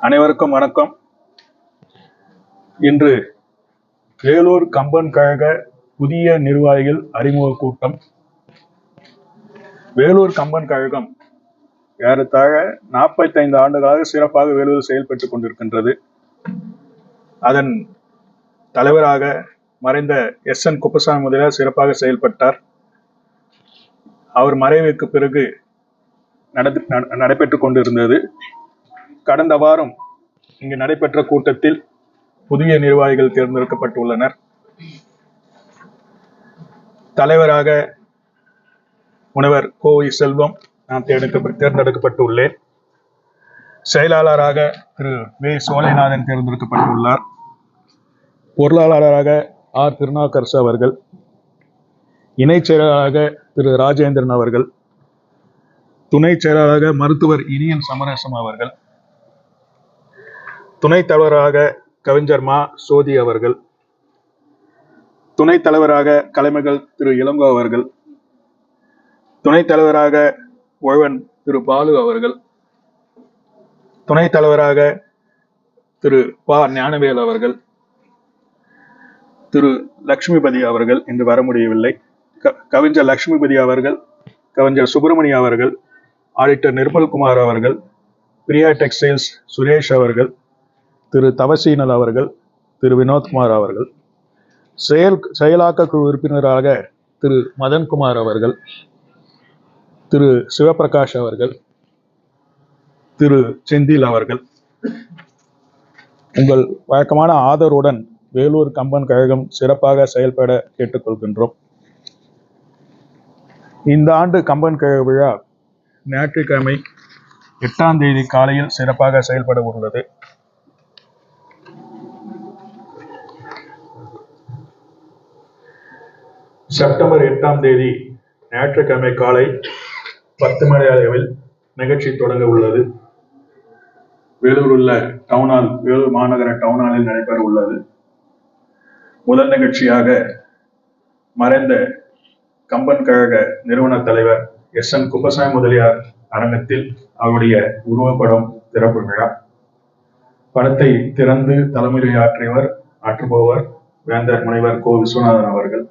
அனைவருக்கும் வணக்கம். இன்று வேலூர் கம்பன் கழக புதிய நிர்வாகிகள் அறிமுக கூட்டம். வேலூர் கம்பன் கழகம் ஏறத்தாழ நாற்பத்தைந்து ஆண்டுகளாக சிறப்பாக வேலூர் செயல்பட்டு கொண்டிருக்கின்றது. அதன் தலைவராக மறைந்த எஸ் என் குப்பசாமி முதலியார் சிறப்பாக செயல்பட்டார். அவர் மறைவுக்கு பிறகு நடந்து நட- நடைபெற்றுக் கொண்டிருந்தது. கடந்த வாரம் இங்கு நடைபெற்ற கூட்டத்தில் புதிய நிர்வாகிகள் தேர்ந்தெடுக்கப்பட்டுள்ளனர். தலைவராக முனைவர் கோவை செல்வம் நான் தேர்ந்தெடுக்க தேர்ந்தெடுக்கப்பட்டுள்ளேன். செயலாளராக திரு. வே. சோலைநாதன் தேர்ந்தெடுக்கப்பட்டுள்ளார். பொருளாளராக ஆர். திருநாகர்ஸ் அவர்கள். இணைச் செயலாளராக திரு. ராஜேந்திரன் அவர்கள். துணைச் செயலாளராக மருத்துவர் இனியன் சமரசம் அவர்கள். துணைத் தலைவராக கவிஞர் மா. சோதி அவர்கள் துணைத் தலைவராக கலைமகள் திரு. இளங்கோ அவர்கள் துணைத் தலைவராக ஒழுவன் திரு. பாலு அவர்கள் துணைத் தலைவராக திரு. பா. ஞானவேல் அவர்கள் திரு. லக்ஷ்மிபதி அவர்கள் இன்று வர முடியவில்லை. க- கவிஞர் லக்ஷ்மிபதி அவர்கள் கவிஞர் சுப்பிரமணிய அவர்கள் ஆடிட்டர் நிர்மல்குமார் அவர்கள் பிரியா டெக்ஸ்டைல்ஸ் சுரேஷ் அவர்கள் திரு தவசீனல் அவர்கள் திரு வினோத்குமார் அவர்கள் செயல் செயலாக்க குழு உறுப்பினராக திரு மதன்குமார் அவர்கள் திரு சிவபிரகாஷ் அவர்கள் திரு செந்தில் அவர்கள். உங்கள் வழக்கமான ஆதரவுடன் வேலூர் கம்பன் கழகம் சிறப்பாக செயல்பட கேட்டுக்கொள்கின்றோம். இந்த ஆண்டு கம்பன் கழக விழா ஞாயிற்றுக்கிழமை எட்டாம் தேதி காலையில் சிறப்பாக செயல்பட உள்ளது. செப்டம்பர் எட்டாம் தேதி ஞாயிற்றுக்கிழமை காலை பத்து மணி அளவில் நிகழ்ச்சி தொடங்க உள்ளது. வேலூர் உள்ள டவுனால் வேலூர் மாநகர டவுனாலில் நடைபெற உள்ளது. முதல் நிகழ்ச்சியாக மறைந்த கம்பன் கழக நிறுவன தலைவர் எஸ் என் குப்பசாமி முதலியார் அரங்கத்தில் அவருடைய உருவப்படம் திறப்பு விழா. படத்தை திறந்து தலைமையாற்றியவர் ஆற்றுபவர் வேந்தர் முனைவர் கோ விஸ்வநாதன் அவர்கள்.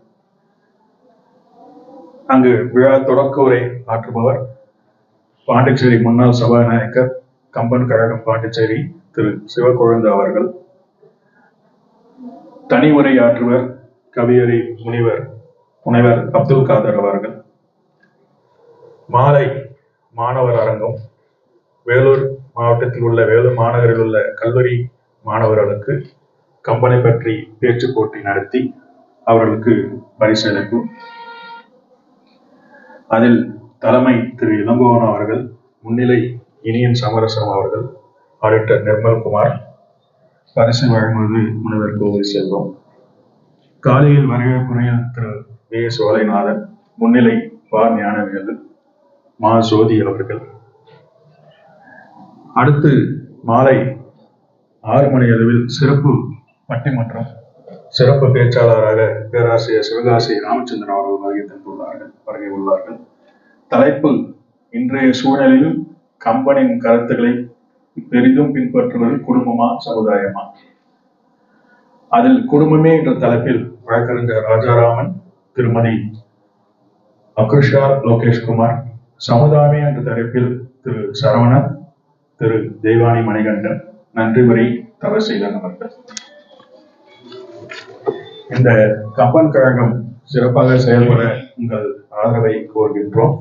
அங்கு விழா தொடக்க உரை ஆற்றுபவர் பாண்டிச்சேரி முன்னாள் சபாநாயகர் கம்பன் கழகம் பாண்டிச்சேரி திரு. சிவக்கொழுந்து அவர்கள் தனி உரை ஆற்றுவர் கவியரி முனிவர் முனைவர் அப்துல் காதர் அவர்கள் மாலை மாணவர் அரங்கம் வேலூர் மாவட்டத்தில் உள்ள வேலூர் மாநகரில் உள்ள கல்லூரி மாணவர்களுக்கு கம்பனை பற்றி பேச்சு போட்டி நடத்தி அவர்களுக்கு பரிசளிப்பு. அதில் தலைமை திரு இளங்கோவன் அவர்கள் முன்னிலை இனியன் சமரசம் அவர்கள் ஆடிட்டர் நிர்மல்குமார் பரிசு வழங்குவது முனைவர் கோவை செல்வம். காலையில் வரவேற்புரையில் திரு வே சோலைநாதன் முன்னிலை பா ஞானவேலு மா ஜோதி அவர்கள். அடுத்து மாலை ஆறு மணி அளவில் சிறப்பு பட்டிமன்றம் சிறப்பு பேச்சாளராக பேராசிரியர் சிவகாசி ராமச்சந்திரன் அவர்கள் வருகை தந்துள்ளார்கள் வருகை உள்ளார்கள். தலைப்பு இன்றைய சூழலில் கம்பனின் கருத்துக்களை பெரிதும் பின்பற்றுவது குடும்பமா சமுதாயமா? அதில் குடும்பமே என்ற தலைப்பில் வழக்கறிஞர் ராஜாராமன் திருமதி அக்ருஷா லோகேஷ்குமார் சமுதாயமே என்ற தலைப்பில் திரு சரவணன் திரு தெய்வானி மணிகண்டன். நன்றி வரை தவறு செய்தார் அவர்கள். இந்த கம்பன் கழகம் சிறப்பாக செயல்பட உங்கள் ஆதரவை கோருகின்றோம்.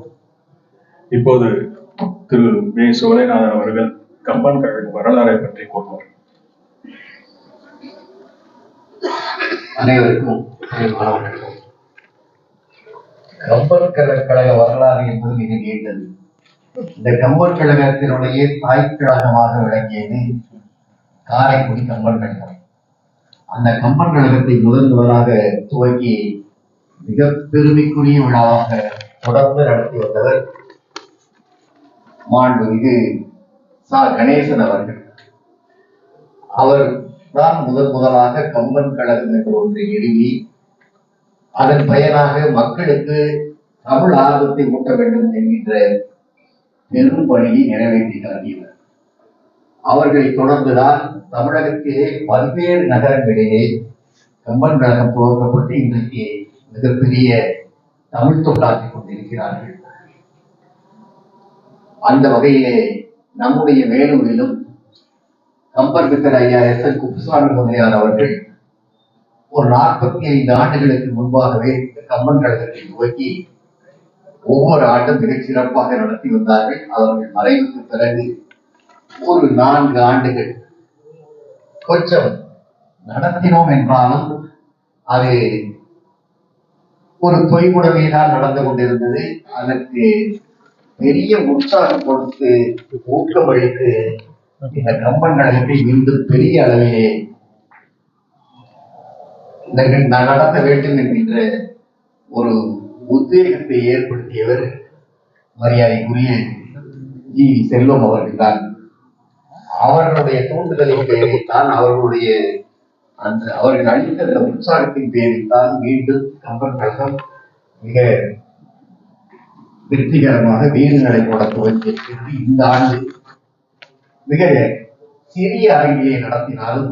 இப்போது திரு வே. சோலைநாதன் அவர்கள் கம்பன் கழக வரலாறை பற்றி கூறுவார். அனைவருக்கும் கம்பன் கழக வரலாறு என்பது மிக நீண்டது. இந்த கம்பன் கழகத்தினுடைய தாய் கழகமாக விளங்கியது காரைக்குடி கம்பன் கழகம். அந்த கம்பன் கழகத்தை முதல் முதலாக துவக்கி மிக பெருமைக்குரிய விழாவாக தொடர்ந்து நடத்தி வந்தவர் மாண்புமிகு சா. கணேசன் அவர்கள். அவர் தான் முதன் முதலாக கம்பன் கழகம் என்ற ஒன்றை எழுதி அதன் பயனாக மக்களுக்கு தமிழ் ஆர்வத்தை ஊட்ட வேண்டும் என்கின்ற பெரும் பணியை நிறைவேற்றி காட்டியவர் அவர்களை தொடர்ந்துதான் தமிழகத்திலே பல்வேறு நகரங்களிலே கம்பன் கழகம் துவக்கப்பட்டு இன்றைக்கு மிகப்பெரிய தமிழ் தொண்டாற்றிக் கொண்டிருக்கிறார்கள். அந்த வகையிலே நம்முடைய வேலூரிலும் கம்பர் பித்தர் ஐயா எஸ் என் குப்புசாமி முதலியார் அவர்கள் ஒரு நாற்பத்தி ஐந்து ஆண்டுகளுக்கு முன்பாகவே இந்த கம்பன் கழகத்தை துவக்கி ஒவ்வொரு ஆண்டும் மிகச் சிறப்பாக நடத்தி வந்தார்கள். அவர்கள் மறைவுக்கு பிறகு ஒரு நான்கு ஆண்டுகள் கொஞ்சம் நடத்தினோம் என்றாலும் அது ஒரு தொய்வுடமே தான் நடந்து கொண்டிருந்தது. அதற்கு பெரிய உற்சாகம் கொடுத்து ஊக்கமளித்து இந்த கம்பன் கழகத்தை மீண்டும் பெரிய அளவிலே நான் நடத்த வேண்டும் என்கின்ற ஒரு உத்வேகத்தை ஏற்படுத்தியவர் மரியாதைக்குரிய ஜி செல்வம் அவர்கள்தான் அவர்களுடைய தூண்டுதலின் தான் அவர்களுடைய அந்த அவர்கள் அளித்த உற்சாகத்தின் பேரில் தான் மீண்டும் கம்பன் கழகம் மிக வெற்றிகரமாக வீடு நடை போட துவங்கியிருக்கிறது இந்த ஆண்டு மிக சிறிய அரங்கிலே நடத்தினாலும்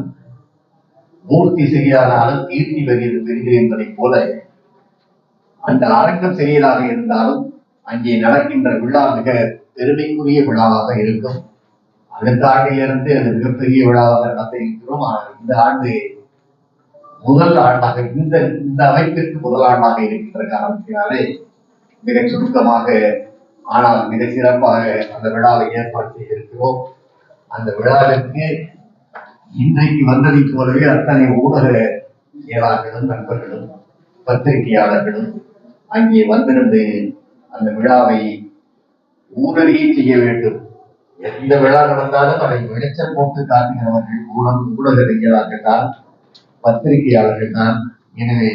மூர்த்தி சிறியதானாலும் கீர்த்தி பெரியது பெரிது என்பதைப் போல அந்த அரங்கம் சிறியதாக இருந்தாலும் அங்கே நடக்கின்ற விழா மிக பெருமைக்குரிய விழாவாக இருக்கும். அடுத்த ஆண்டிலிருந்து அது மிகப்பெரிய விழாவாக நடத்திருக்கிறோம் ஆனால் இந்த ஆண்டு முதல் ஆண்டாக இந்த இந்த அமைப்பிற்கு முதல் ஆண்டாக இருக்கின்ற காரணத்தினாலே மிக சுருக்கமாக ஆனால் மிக சிறப்பாக அந்த விழாவை ஏற்பாடு செய்திருக்கிறோம். அந்த விழாவிற்கு இன்றைக்கு வந்ததை போலவே அத்தனை ஊடக செயலாளர்களும் நண்பர்களும் பத்திரிகையாளர்களும் அங்கே வந்திருந்து அந்த விழாவை ஊரறிய செய்ய வேண்டும். எந்த விழா நடந்தாலும் அதை வெளிச்சம் போட்டு காட்டுகிறவர்கள் ஊடக ஊடகவியலாளர்கள் தான் பத்திரிகையாளர்கள் தான். எனவே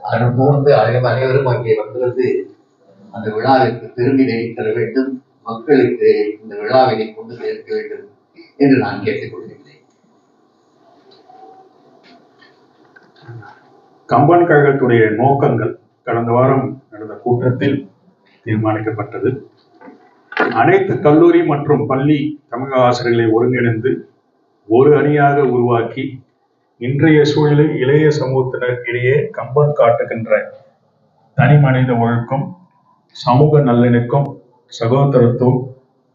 அது போன்று அனைவரும் அங்கே வந்திருந்து அந்த விழாவிற்கு பெருமை தர வேண்டும். மக்களுக்கு இந்த விழாவினை கொண்டு சேர்க்க வேண்டும் என்று நான் கேட்டுக்கொள்கிறேன். கம்பன் கழகத்துடைய நோக்கங்கள் கடந்த வாரம் நடந்த கூட்டத்தில் தீர்மானிக்கப்பட்டது. அனைத்து கல்லூரி மற்றும் பள்ளி தமிழக ஆசிரியர்களை ஒருங்கிணைந்து ஒரு அணியாக உருவாக்கி இன்றைய சூழலில் இளைய சமூகத்தினர் இடையே கம்பன் காட்டுகின்ற தனி மனித ஒழுக்கம் சமூக நல்லிணக்கம் சகோதரத்துவம்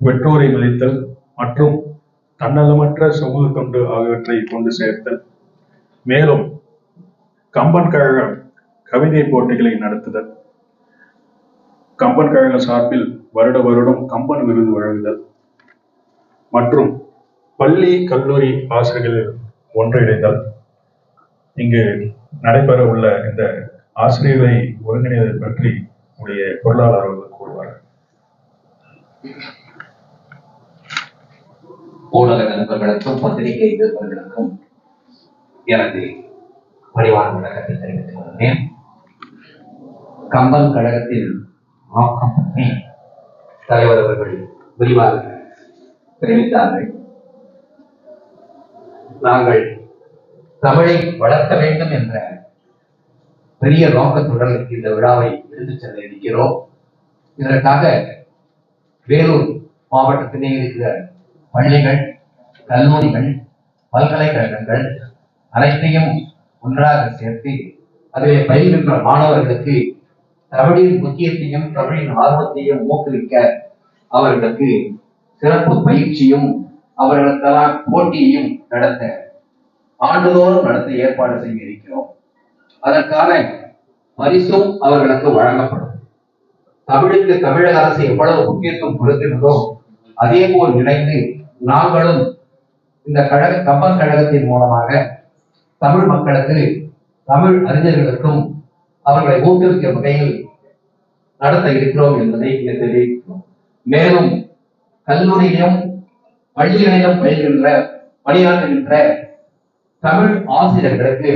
பெற்றோரை மதித்தல் மற்றும் தன்னலமற்ற சமூக தொண்டு ஆகியவற்றை கொண்டு சேர்த்தல். மேலும் கம்பன் கழகம் கவிதை போட்டிகளை நடத்துதல். கம்பன் கழக சார்பில் வருட வருடம் கம்பன் விருது வழங்குதல். மற்றும் பள்ளி கல்லூரி ஆசிரியர்கள் ஒன்றிணைதல். இங்கு நடைபெற உள்ள இந்த ஆசிரியர்களை ஒருங்கிணைதல் பற்றி உடைய பொருளாளர் அவர்கள் கூறுவார் ஊடக நண்பர்களுக்கும் பத்திரிகை நண்பர்களுக்கும் எனது பணிவான விளக்கத்தை தெரிவித்துக் கொள்கிறேன். கம்பன் கழகத்தின் நோக்கம் பற்றி தலைவர் அவர்கள் விரிவாக தெரிவித்தார்கள். நாங்கள் தமிழை வளர்க்க வேண்டும் என்ற பெரிய நோக்கத்துடன் இந்த விழாவை எடுத்துச் செல்ல இருக்கிறோம். இதற்காக வேலூர் மாவட்டத்திலே இருக்கிற பள்ளிகள் கல்லூரிகள் பல்கலைக்கழகங்கள் அனைத்தையும் ஒன்றாக சேர்த்து அதில் பயில்கின்ற மாணவர்களுக்கு தமிழின் முக்கியத்தையும் தமிழின் ஆர்வத்தையும் ஊக்குவிக்க அவர்களுக்கு சிறப்பு பயிற்சியும் அவர்களுக்கெல்லாம் போட்டியையும் நடத்த ஆண்டுதோறும் நடத்த ஏற்பாடு செய்திருக்கிறோம். அதற்கான பரிசும் அவர்களுக்கு வழங்கப்படும். தமிழுக்கு தமிழக அரசு எவ்வளவு முக்கியத்துவம் கொடுக்கிறதோ அதே போல் இணைந்து நாங்களும் இந்த கழக கம்பன் கழகத்தின் மூலமாக தமிழ் மக்களுக்கு தமிழ் அறிஞர்களுக்கும் அவர்களை ஊக்குவிக்கும் வகையில் நடத்த இருக்கிறோம் என்பதை இங்கே தெரிவிக்கிறோம். மேலும் கல்லூரியிலும் பள்ளிகளிலும் பயில்கின்ற பணியாற்றுகின்ற தமிழ் ஆசிரியர்களுக்கு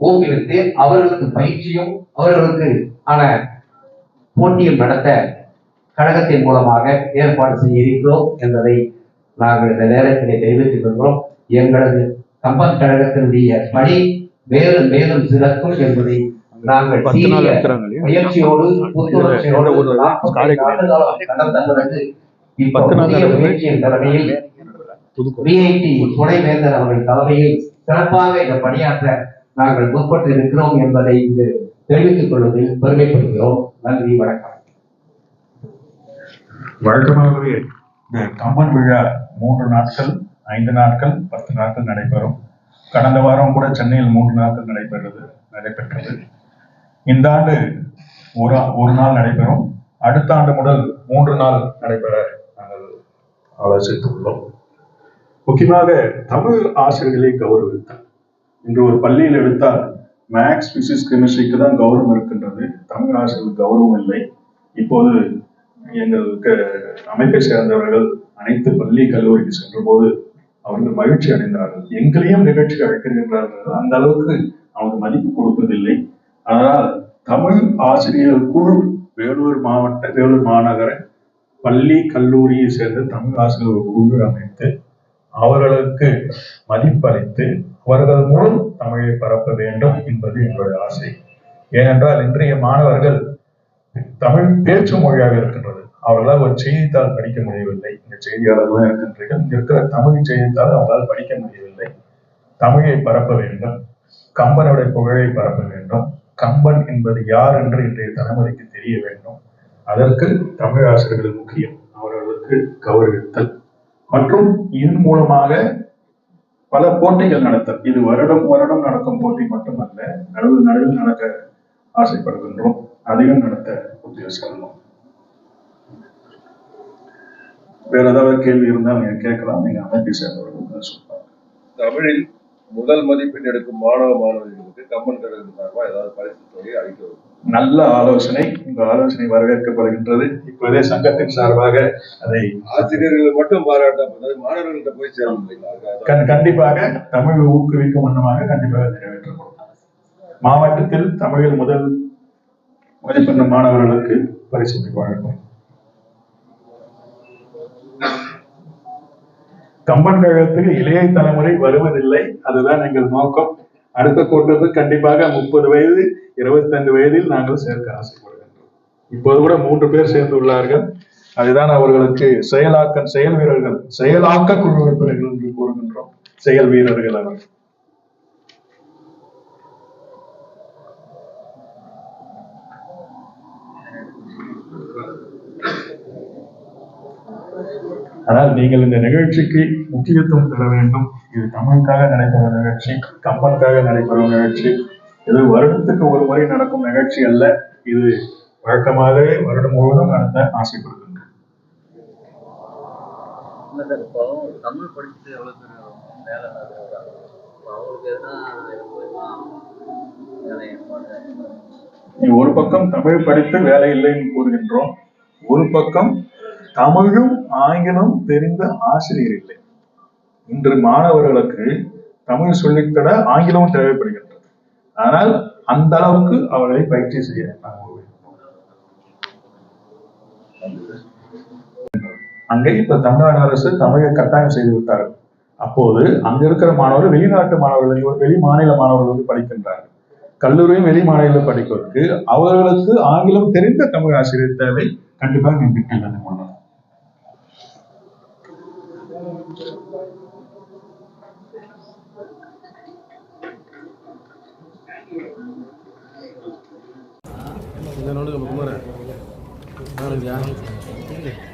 ஊக்குவித்து அவர்களுக்கு பயிற்சியும் அவர்களுக்கு ஆன போட்டியும் நடத்த கழகத்தின் மூலமாக ஏற்பாடு செய்ய இருக்கிறோம் என்பதை நாங்கள் இந்த நேரத்திலே தெரிவித்துக் கொள்கிறோம். எங்களது கம்பன் கழகத்தினுடைய பணி மேலும் மேலும் சிறக்கும் என்பதை நாங்கள் பத்து நாள் இருக்கிறாங்க? முயற்சியோடு புத்துணர்ச்சியோடு ஒரு பத்து தலைமையில் துணைவேந்தர் அவர்கள் தலைமையில் சிறப்பாக இந்த பணியாற்ற நாங்கள் முற்பட்டு இருக்கிறோம் என்பதை இங்கு தெரிவித்துக் கொள்வதில் பெருமைப்படுகிறோம். நன்றி வணக்கம். வழக்கமாகவே இந்த கம்பன் விழா மூன்று நாட்கள் ஐந்து நாட்கள் பத்து நாட்கள் நடைபெறும். கடந்த வாரம் கூட சென்னையில் மூன்று நாட்கள் நடைபெறுது நடைபெற்றது. இந்த ஆண்டு ஒரு ஆ- ஒரு நாள் நடைபெறும். அடுத்த ஆண்டு முதல் மூன்று நாள் நடைபெற நாங்கள் ஆலோசித்துள்ளோம் முக்கியமாக தமிழ் ஆசிரியர்களை கௌரவித்தார் இன்று ஒரு பள்ளியில் எடுத்தால் மேக்ஸ் பிசிக்ஸ் கெமிஸ்ட்ரிக்கு தான் கௌரவம் இருக்கின்றது. தமிழ் ஆசிரியர்கள் கௌரவம் இல்லை. இப்போது எங்களுக்கு அமைப்பை சேர்ந்தவர்கள் அனைத்து பள்ளி கல்லூரிக்கு சென்ற போது அவர்கள் மகிழ்ச்சி அடைந்தார்கள். எங்களையும் நிகழ்ச்சி அழைக்கின்றார்கள். அந்த அளவுக்கு அவர்கள் மதிப்பு கொடுப்பதில்லை. ஆனால் தமிழ் ஆசிரியர் குழு வேலூர் மாவட்ட வேலூர் மாநகர பள்ளி கல்லூரியை சேர்ந்த தமிழ் ஆசிரியர் குழு அமைத்து அவர்களுக்கு மதிப்பளித்து அவர்கள் மூலம் தமிழை பரப்ப வேண்டும் என்பது எங்களுடைய ஆசை. ஏனென்றால் இன்றைய மாணவர்கள் தமிழ் பேச்சு மொழியாக இருக்கின்றது. அவர்களால் ஒரு செய்தித்தாள் படிக்க முடியவில்லை. இந்த செய்தியாளர்களாக இருக்கின்றீர்கள். இருக்கிற தமிழ் செய்தித்தாள் அவர்களால் படிக்க முடியவில்லை. தமிழை பரப்ப வேண்டும். கம்பனுடைய புகழை பரப்ப வேண்டும். கம்பன் என்பது யார் என்று இன்றைய தலைமுறைக்கு தெரிய வேண்டும். அதற்கு தமிழ் ஆசிரியர்கள் முக்கியம். அவர்களுக்கு கௌரவித்தல். மற்றும் இதன் மூலமாக பல போட்டிகள் நடத்தல். இது வருடம் வருடம் நடக்கும் போட்டி மட்டுமல்ல நடுவில் நடுவில் நடக்க ஆசைப்படுகின்றோம். அதிகம் நடத்த உத்தேசிக்கிறோம் வேற ஏதாவது கேள்வி இருந்தால் நீங்க கேட்கலாம். நீங்க அமைப்பை சேர்ந்தவர்கள் தமிழில் முதல் மதிப்பெண் எடுக்கும் மாணவ மாணவிகளுக்கு ஏதாவது பரிசு தொகை நல்ல ஆலோசனை இந்த ஆலோசனை வரவேற்கப்படுகின்றது. இப்போதே சங்கத்தின் சார்பாக அதை ஆசிரியர்கள் மட்டும் பாராட்டாமல் மாணவர்கள்ட்ட போய் சேரும் கண்டிப்பாக தமிழை ஊக்குவிக்கும் வண்ணமாக கண்டிப்பாக நிறைவேற்றப்படும். மாவட்டத்தில் தமிழில் முதல் மதிப்பெண் மாணவர்களுக்கு பரிசு வழங்கும். கம்பன் கழகத்துக்கு இளைய தலைமுறை வருவதில்லை. அதுதான் எங்கள் நோக்கம். அடுத்த கூட்டத்தில் கண்டிப்பாக முப்பது வயது இருபத்தைந்து வயதில் நாங்கள் சேர்க்க ஆசைப்படுகின்றோம். இப்போது கூட மூன்று பேர் சேர்ந்து உள்ளார்கள். அதுதான் அவர்களுக்கு செயலாக்க செயல் வீரர்கள் செயலாக்க குழு உறுப்பினர்கள் என்று கூறுகின்றோம். செயல் வீரர்கள் அவர்கள். ஆனால் நீங்கள் இந்த நிகழ்ச்சிக்கு முக்கியத்துவம் தர வேண்டும். இது தமிழுக்காக நடைபெறும் நிகழ்ச்சி கம்பனுக்காக நடைபெறும் நிகழ்ச்சி. இது வருடத்துக்கு ஒரு முறை நடக்கும் நிகழ்ச்சி அல்ல. இது வழக்கமாகவே வருடம் முழுவதும் நடத்த இப்போ தமிழ் படிச்சுட்டு எவ்வளோ பேர் அவங்களுக்கு எதுனா ஒரு பக்கம் தமிழ் படித்து வேலை இல்லைன்னு கூறுகின்றோம். ஒரு பக்கம் தமிழும் ஆங்கிலம் தெரிந்த ஆசிரியர் இல்லை. இன்று மாணவர்களுக்கு தமிழ் சொல்லித்தர ஆங்கிலமும் தேவைப்படுகின்றது. ஆனால் அந்த அளவுக்கு அவர்களை பயிற்சி செய்ய அங்கே இப்ப தமிழ்நாடு அரசு தமிழை கட்டாயம் செய்து விட்டார்கள். அப்போது அங்க இருக்கிற மாணவர்கள் வெளிநாட்டு மாணவர்கள் வெளி மாநில மாணவர்கள் வந்து படிக்கின்றார்கள். கல்லூரியும் வெளி மாநிலம் படிப்பதற்கு அவர்களுக்கு ஆங்கிலம் தெரிந்த தமிழ் ஆசிரியர் தேவை. கண்டிப்பாக நீங்கள் Lagi.